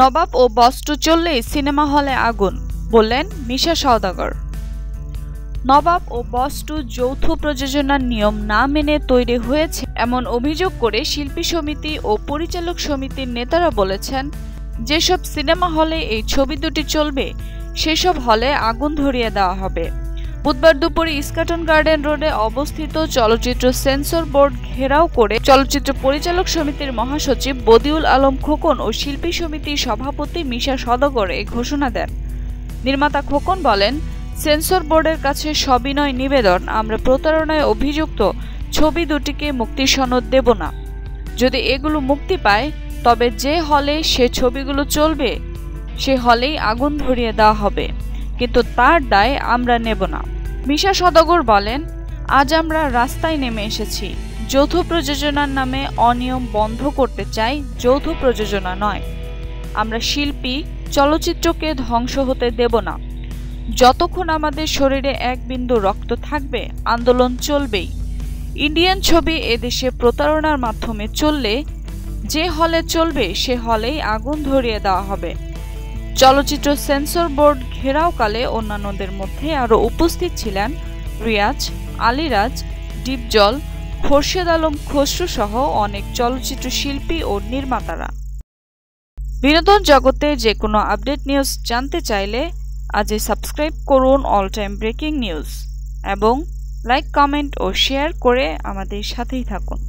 নবাব ও বস্ত্র চললেই সিনেমা হলে আগুন, বললেন মিশা সওদাগর। নবাব ও বস্টু যৌথ প্রযোজনার নিয়ম না মেনে তৈরি হয়েছে এমন অভিযোগ করে শিল্পী সমিতি ও পরিচালক সমিতির নেতারা বলেছেন, যেসব সিনেমা হলে এই ছবি দুটি চলবে, সেসব হলে আগুন ধরিয়ে দেওয়া হবে। বুধবার দুপুরে ইস্কাটন গার্ডেন রোডে অবস্থিত চলচ্চিত্র সেন্সর বোর্ড ঘেরাও করে চলচ্চিত্র পরিচালক সমিতির মহাসচিব বদিউল আলম খোকন ও শিল্পী সমিতির সভাপতি মিশা সদগর এই ঘোষণা দেন। নির্মাতা খোকন বলেন, সেন্সর বোর্ডের কাছে সবিনয় নিবেদন, আমরা প্রতারণায় অভিযুক্ত, ছবি দুটিকে মুক্তির সনদ দেব না। যদি এগুলো মুক্তি পায়, তবে যে হলে সে ছবিগুলো চলবে, সে হলেই আগুন ধরিয়ে দেওয়া হবে। কিন্তু তার দায় আমরা নেব না। মিশা সদগর বলেন, আজ আমরা রাস্তায় নেমে এসেছি। যৌথ প্রযোজনার নামে অনিয়ম বন্ধ করতে চাই যৌথ প্রযোজনা নয়। আমরা শিল্পী, চলচ্চিত্রকে ধ্বংস হতে দেব না। যতক্ষণ আমাদের শরীরে এক বিন্দু রক্ত থাকবে, আন্দোলন চলবেই। ইন্ডিয়ান ছবি এদেশে প্রতারণার মাধ্যমে চললে যে হলে চলবে, সে হলেই আগুন ধরিয়ে দেওয়া হবে। চলচ্চিত্র সেন্সর বোর্ড ঘেরাওকালে অন্যান্যদের মধ্যে আরও উপস্থিত ছিলেন রিয়াজ, আলিরাজ, ডিপজল, খোরশেদ আলম খসরু সহ অনেক চলচ্চিত্র শিল্পী ও নির্মাতারা। বিনোদন জগতে যে কোনো আপডেট নিউজ জানতে চাইলে আজই সাবস্ক্রাইব করুন অল টাইম ব্রেকিং নিউজ এবং লাইক, কমেন্ট ও শেয়ার করে আমাদের সাথেই থাকুন।